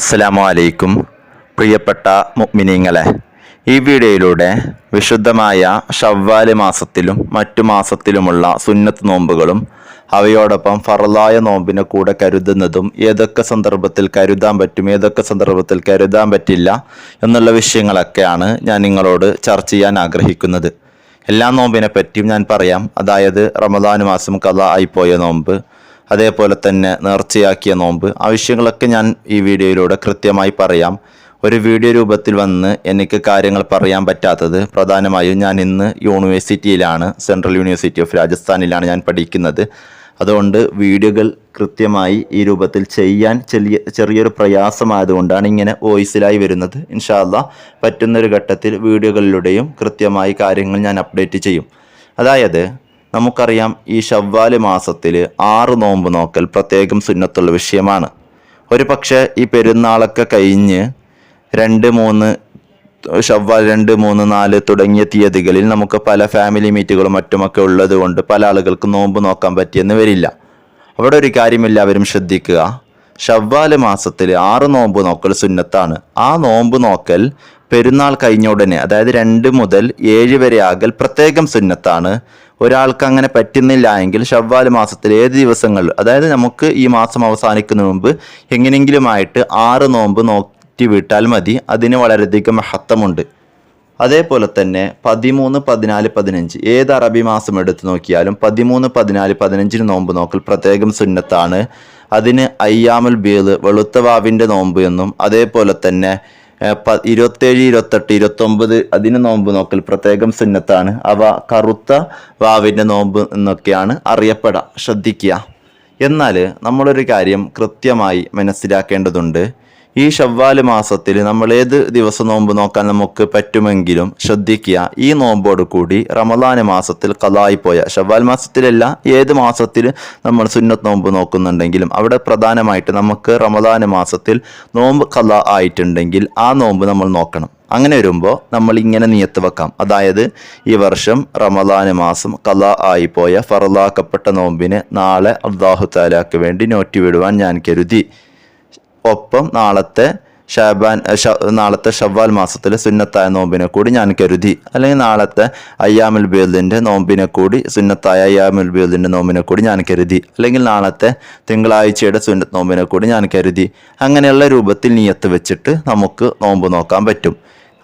അസ്സലാമു അലൈക്കും പ്രിയപ്പെട്ട മുഅ്മിനീങ്ങളെ ഈ വീഡിയോയിലൂടെ വിശുദ്ധമായ ഷവ്വാൽ മാസത്തിലും മറ്റു മാസത്തിലുമുള്ള സുന്നത്ത് നോമ്പുകളും അവയോടൊപ്പം ഫറലായ നോമ്പിനെ കൂടെ കരുതുന്നതും ഏതൊക്കെ സന്ദർഭത്തിൽ കരുതാൻ പറ്റും ഏതൊക്കെ സന്ദർഭത്തിൽ കരുതാൻ പറ്റില്ല എന്നുള്ള വിഷയങ്ങളൊക്കെയാണ് ഞാൻ നിങ്ങളോട് ചർച്ച ചെയ്യാൻ ആഗ്രഹിക്കുന്നത്. എല്ലാ നോമ്പിനെ പറ്റിയും ഞാൻ പറയാം. അതായത് റമദാൻ മാസം കഥ ആയിപ്പോയ നോമ്പ് അതേപോലെ തന്നെ നേർച്ചയാക്കിയ നോമ്പ്. ആവശ്യങ്ങളൊക്കെ ഞാൻ ഈ വീഡിയോയിലൂടെ കൃത്യമായി പറയാം. ഒരു വീഡിയോ രൂപത്തിൽ വന്ന് എനിക്ക് കാര്യങ്ങൾ പറയാൻ പറ്റാത്തത് പ്രധാനമായും ഞാൻ ഇന്ന് യൂണിവേഴ്സിറ്റിയിലാണ് സെൻട്രൽ യൂണിവേഴ്സിറ്റി ഓഫ് രാജസ്ഥാനിലാണ് ഞാൻ പഠിക്കുന്നത്. അതുകൊണ്ട് വീഡിയോകൾ കൃത്യമായി ഈ രൂപത്തിൽ ചെയ്യാൻ ചെറിയ ചെറിയൊരു പ്രയാസമായതുകൊണ്ടാണ് ഇങ്ങനെ വോയിസിലായി വരുന്നത്. ഇൻഷാല്ല പറ്റുന്നൊരു ഘട്ടത്തിൽ വീഡിയോകളിലൂടെയും കൃത്യമായി കാര്യങ്ങൾ ഞാൻ അപ്ഡേറ്റ് ചെയ്യും. അതായത് നമുക്കറിയാം ഈ ഷവ്വാൽ മാസത്തിൽ ആറ് നോമ്പ് നോക്കൽ പ്രത്യേകം സുന്നത്തുള്ള വിഷയമാണ്. ഒരു പക്ഷേ ഈ പെരുന്നാളൊക്കെ കഴിഞ്ഞ് രണ്ട് മൂന്ന് ഷവ്വാൽ രണ്ട് മൂന്ന് നാല് തുടങ്ങിയ തീയതികളിൽ നമുക്ക് പല ഫാമിലി മീറ്റുകളും മറ്റുമൊക്കെ ഉള്ളത് കൊണ്ട് പല ആളുകൾക്ക് നോമ്പ് നോക്കാൻ പറ്റിയെന്ന് വരില്ല. അവിടെ ഒരു കാര്യം എല്ലാവരും ശ്രദ്ധിക്കുക. ഷവ്വാൽ മാസത്തിൽ ആറ് നോമ്പ് നോക്കൽ സുന്നത്താണ്. ആ നോമ്പ് നോക്കൽ പെരുന്നാൾ കഴിഞ്ഞ ഉടനെ അതായത് രണ്ട് മുതൽ ഏഴ് വരെ ആകൽ പ്രത്യേകം സുന്നത്താണ്. ഒരാൾക്ക് അങ്ങനെ പറ്റുന്നില്ല എങ്കിൽ ഷവ്വാൽ മാസത്തിൽ ഏത് ദിവസങ്ങൾ അതായത് നമുക്ക് ഈ മാസം അവസാനിക്കുന്ന മുമ്പ് എങ്ങനെയെങ്കിലുമായിട്ട് ആറ് നോമ്പ് നോക്കി വിട്ടാൽ മതി. അതിന് വളരെയധികം മഹത്വമുണ്ട്. അതേപോലെ തന്നെ പതിമൂന്ന് പതിനാല് പതിനഞ്ച് ഏത് അറബി മാസം എടുത്തു നോക്കിയാലും പതിമൂന്ന് പതിനാല് പതിനഞ്ചിന് നോമ്പ് നോക്കൽ പ്രത്യേകം സുന്നത്താണ്. അതിന് അയ്യാമുൽ ബീൽ വെളുത്ത വാവിന്റെ നോമ്പ് എന്നും അതേപോലെ തന്നെ ഇരുപത്തേഴ് ഇരുപത്തെട്ട് ഇരുപത്തൊമ്പത് അതിന് നോമ്പ് നോക്കൽ പ്രത്യേകം സുന്നത്താണ്. അവ കറുത്ത വാവിന്റെ നോമ്പ് എന്നൊക്കെയാണ് അറിയപ്പെടാം ശ്രദ്ധിക്കുക. എന്നാൽ നമ്മളൊരു കാര്യം കൃത്യമായി മനസ്സിലാക്കേണ്ടതുണ്ട്. ഈ ഷവ്വാൽ മാസത്തിൽ നമ്മൾ ഏത് ദിവസം നോമ്പ് നോക്കാൻ നമുക്ക് പറ്റുമെങ്കിലും ശ്രദ്ധിക്കുക. ഈ നോമ്പോട് കൂടി റമദാന മാസത്തിൽ കലായിപ്പോയ ഷവ്വാൽ മാസത്തിലല്ല ഏത് മാസത്തിൽ നമ്മൾ സുന്നത്ത് നോമ്പ് നോക്കുന്നുണ്ടെങ്കിലും അവിടെ പ്രധാനമായിട്ട് നമുക്ക് റമദാന മാസത്തിൽ നോമ്പ് കല ആയിട്ടുണ്ടെങ്കിൽ ആ നോമ്പ് നമ്മൾ നോക്കണം. അങ്ങനെ വരുമ്പോൾ നമ്മൾ ഇങ്ങനെ നിയത്ത് വെക്കാം. അതായത് ഈ വർഷം റമദാന മാസം കല ആയിപ്പോയ ഫറലാക്കപ്പെട്ട നോമ്പിന് നാളെ അള്ളാഹു താലാക്ക് വേണ്ടി നോറ്റി വിടുവാൻ ഞാൻ കരുതി. ഒപ്പം നാളത്തെ ഷാബാൻ നാളത്തെ ഷവ്വാൽ മാസത്തിലെ സുന്നത്തായ നോമ്പിനെ കൂടി ഞാൻ കരുതി. അല്ലെങ്കിൽ നാളത്തെ അയ്യാമുൽ ബേദിന്റെ നോമ്പിനെ കൂടി സുന്നത്തായ അയ്യാമുൽ ബേദിന്റെ നോമ്പിനെ കൂടി ഞാൻ കരുതി. അല്ലെങ്കിൽ നാളത്തെ തിങ്കളാഴ്ചയുടെ സുന്നത്ത് നോമ്പിനെ കൂടി ഞാൻ കരുതി. അങ്ങനെയുള്ള രൂപത്തിൽ നീയത്ത് വെച്ചിട്ട് നമുക്ക് നോമ്പ് നോക്കാൻ പറ്റും.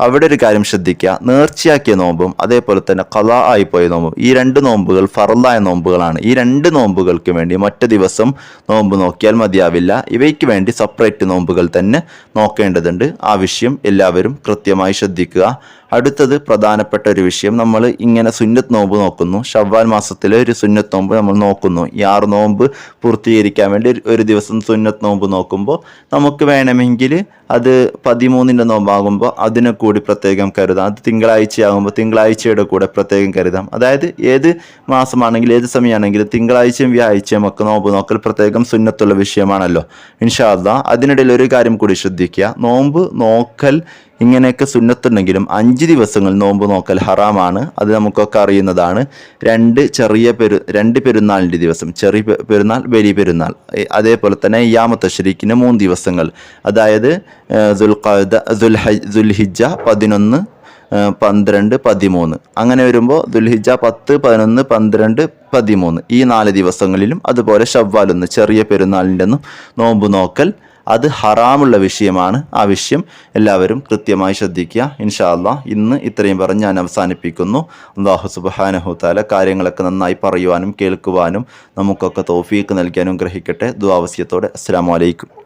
അവിടെ ഒരു കാര്യം ശ്രദ്ധിക്കുക. നേർച്ചയാക്കിയ നോമ്പും അതേപോലെ തന്നെ കല ആയിപ്പോയ നോമ്പും ഈ രണ്ട് നോമ്പുകൾ ഫറലായ നോമ്പുകളാണ്. ഈ രണ്ട് നോമ്പുകൾക്ക് വേണ്ടി മറ്റു ദിവസം നോമ്പ് നോക്കിയാൽ മതിയാവില്ല. ഇവയ്ക്ക് വേണ്ടി സെപ്പറേറ്റ് നോമ്പുകൾ തന്നെ നോക്കേണ്ടതുണ്ട്. ആവശ്യം എല്ലാവരും കൃത്യമായി ശ്രദ്ധിക്കുക. അടുത്തത് പ്രധാനപ്പെട്ട ഒരു വിഷയം. നമ്മൾ ഇങ്ങനെ സുന്നത്ത് നോമ്പ് നോക്കുന്നു. ഷവ്വാൽ മാസത്തിലെ ഒരു സുന്നത്ത് നോമ്പ് നമ്മൾ നോക്കുന്നു. ഈ ആറ് നോമ്പ് പൂർത്തീകരിക്കാൻ വേണ്ടി ഒരു- ദിവസം സുന്നത്ത് നോമ്പ് നോക്കുമ്പോൾ നമുക്ക് വേണമെങ്കിൽ അത് പതിമൂന്നിന്റെ നോമ്പാകുമ്പോൾ അതിനെ കൂടി പ്രത്യേകം കരുതാം. അത് തിങ്കളാഴ്ചയാകുമ്പോൾ തിങ്കളാഴ്ചയുടെ കൂടെ പ്രത്യേകം കരുതാം. അതായത് ഏത് മാസമാണെങ്കിലും ഏത് സമയമാണെങ്കിലും തിങ്കളാഴ്ചയും വ്യാഴ്ചയും ഒക്കെ നോമ്പ് നോക്കൽ പ്രത്യേകം സുന്നത്തുള്ള വിഷയമാണല്ലോ. ഇൻഷാല്ല അതിനിടയിൽ ഒരു കാര്യം കൂടി ശ്രദ്ധിക്കുക. നോമ്പ് നോക്കൽ ഇങ്ങനെയൊക്കെ സുന്നത്തുണ്ടെങ്കിലും അഞ്ച് ദിവസങ്ങൾ നോമ്പ് നോക്കൽ ഹറാമാണ്. അത് നമുക്കൊക്കെ അറിയുന്നതാണ്. രണ്ട് ചെറിയ പെരു രണ്ട് പെരുന്നാളിന്റെ ദിവസം. ചെറിയ പെരുന്നാൾ വലിയ പെരുന്നാൾ. അതേപോലെ തന്നെ യാമത്ത മൂന്ന് ദിവസങ്ങൾ. അതായത് ദുൽഹിജ പതിനൊന്ന് പന്ത്രണ്ട് പതിമൂന്ന്. അങ്ങനെ വരുമ്പോൾ ദുൽഹിജ പത്ത് പതിനൊന്ന് പന്ത്രണ്ട് പതിമൂന്ന്. ഈ നാല് ദിവസങ്ങളിലും അതുപോലെ ഷവ്വാലൊന്ന് ചെറിയ പെരുന്നാളിന്റെ ഒന്നും നോമ്പ് നോക്കൽ അത് ഹറാമുള്ള വിഷയമാണ്. ആ വിഷയം എല്ലാവരും കൃത്യമായി ശ്രദ്ധിക്കുക. ഇൻഷാല്ല ഇന്ന് ഇത്രയും പറഞ്ഞ് ഞാൻ അവസാനിപ്പിക്കുന്നു. അള്ളാഹു സുബാനഹുത്താല കാര്യങ്ങളൊക്കെ നന്നായി പറയുവാനും കേൾക്കുവാനും നമുക്കൊക്കെ തോഫീക്ക് നൽകാനും ഗ്രഹിക്കട്ടെ ദുവാവസ്യത്തോടെ അസ്സാം വലൈക്കും